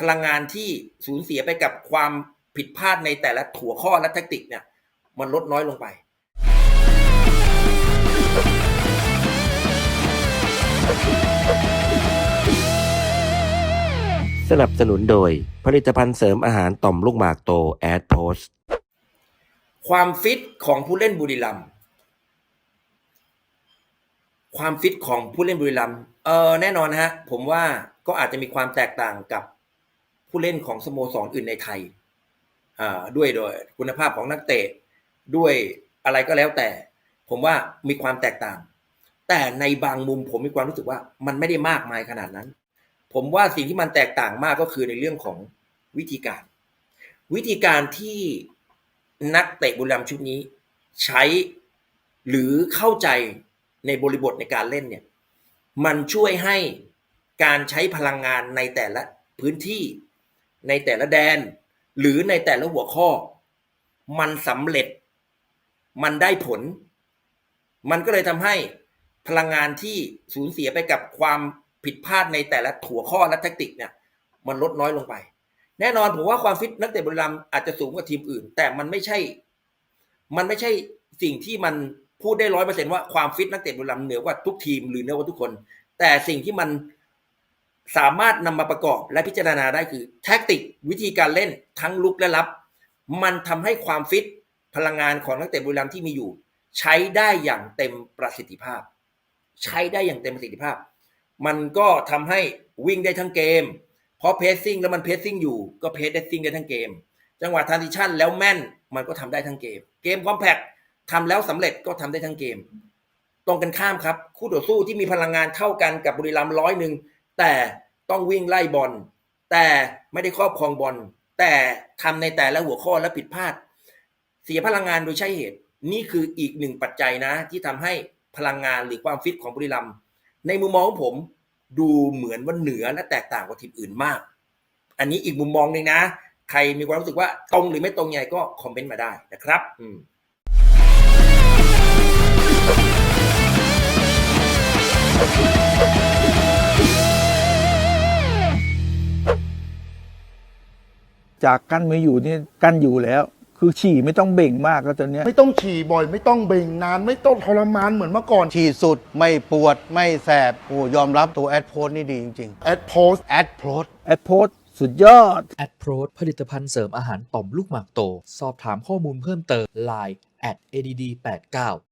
พลังงานที่สูญเสียไปกับความผิดพลาดในแต่ละหัวข้อและแทคติกเนี่ย มันลดน้อยลงไป สนับสนุนโดยผลิตภัณฑ์เสริมอาหารต่อมลูกหมากโตแอดโพสความฟิตของผู้เล่นบุรีรัมย์ความฟิตของผู้เล่นบุรีรัมย์เออแน่นอนฮะ ผมว่าก็อาจจะมีความแตกต่างกับ ผู้เล่นของสโมสรอื่นในไทยอ่าด้วยโดยคุณภาพของนักเตะด้วยอะไรก็แล้วแต่ ผมว่ามีความแตกต่าง แต่ในบางมุมผมมีความรู้สึกว่ามันไม่ได้มากมายขนาดนั้น ผมว่าสิ่งที่มันแตกต่างมากก็คือในเรื่องของวิธีการ วิธีการที่นักเตะบุรีรัมย์ชุดนี้ ใช้หรือเข้าใจในบริบทในการเล่นเนี่ยมันช่วยให้การใช้พลังงานในแต่ละพื้นที่ ในแต่ละแดน หรือในแต่ละหัวข้อ มันสำเร็จ มันได้ผล มันก็เลยทำให้พลังงานที่สูญเสียไปกับความผิดพลาดในแต่ละหัวข้อและแทคติกเนี่ย มันลดน้อยลงไป แน่นอนผมว่าความฟิตนักเตะบุรีรัมย์อาจจะสูงกว่าทีมอื่น แต่มันไม่ใช่ มันไม่ใช่สิ่งที่มันพูดได้ร้อยเปอร์เซ็นต์ว่าความฟิตนักเตะบุรีรัมย์เหนือกว่าทุกทีมหรือเหนือกว่าทุกคน แต่สิ่งที่มัน สามารถนำมาประกอบและพิจารณาได้คือแท็กติกวิธีการเล่นทั้งลุกและรับ มันทำให้ความฟิตพลังงานของนักเตะบุรีรัมย์ที่มีอยู่ ใช้ได้อย่างเต็มประสิทธิภาพ ใช้ได้อย่างเต็มประสิทธิภาพ มันก็ทำให้วิ่งได้ทั้งเกม เพราะเพสซิ่งแล้วมันเพสซิ่งอยู่ก็เพสได้ซิ่งได้ทั้งเกม จังหวะทรานซิชันแล้วแม่นมันก็ทำได้ทั้งเกม เกมคอมแพคทำแล้วสำเร็จก็ทำได้ทั้งเกม ตรงกันข้ามครับ คู่ต่อสู้ที่มีพลังงานเท่ากันกับบุรีรัมย์ร้อยหนึ่ง แต่ต้องวิ่งไล่บอล แต่ไม่ได้ครอบครองบอล แต่ทำในแต่ละหัวข้อและผิดพลาด เสียพลังงานโดยใช่เหตุ นี่คืออีกหนึ่งปัจจัยนะ ที่ทำให้พลังงานหรือความฟิตของบุรีรัมย์ในมุมมองของผมดูเหมือนว่าเหนือและแตกต่างกว่าทีมอื่นมาก อันนี้อีกมุมมองหนึ่งนะ ใครมีความรู้สึกว่าตรงหรือไม่ตรงยังไงก็คอมเมนต์มาได้นะครับอืม จากกั้นไม่อยู่นี่กั้นอยู่แล้ว คือฉี่ไม่ต้องเบ่งมากแล้วตอนเนี้ยไม่ต้องฉี่บ่อย ไม่ต้องเบ่งนาน ไม่ต้องทรมานเหมือนเมื่อก่อนฉีดสุดไม่ปวดไม่แสบโอ้ยอมรับตัวแอดโพสนี่ดีจริงแอดโพสๆแอดโพส แอดโพสสุดยอด แอดโพรผลิตภัณฑ์เสริมอาหารต่อมลูกหมากโต สอบถามข้อมูลเพิ่มเติม Line at add89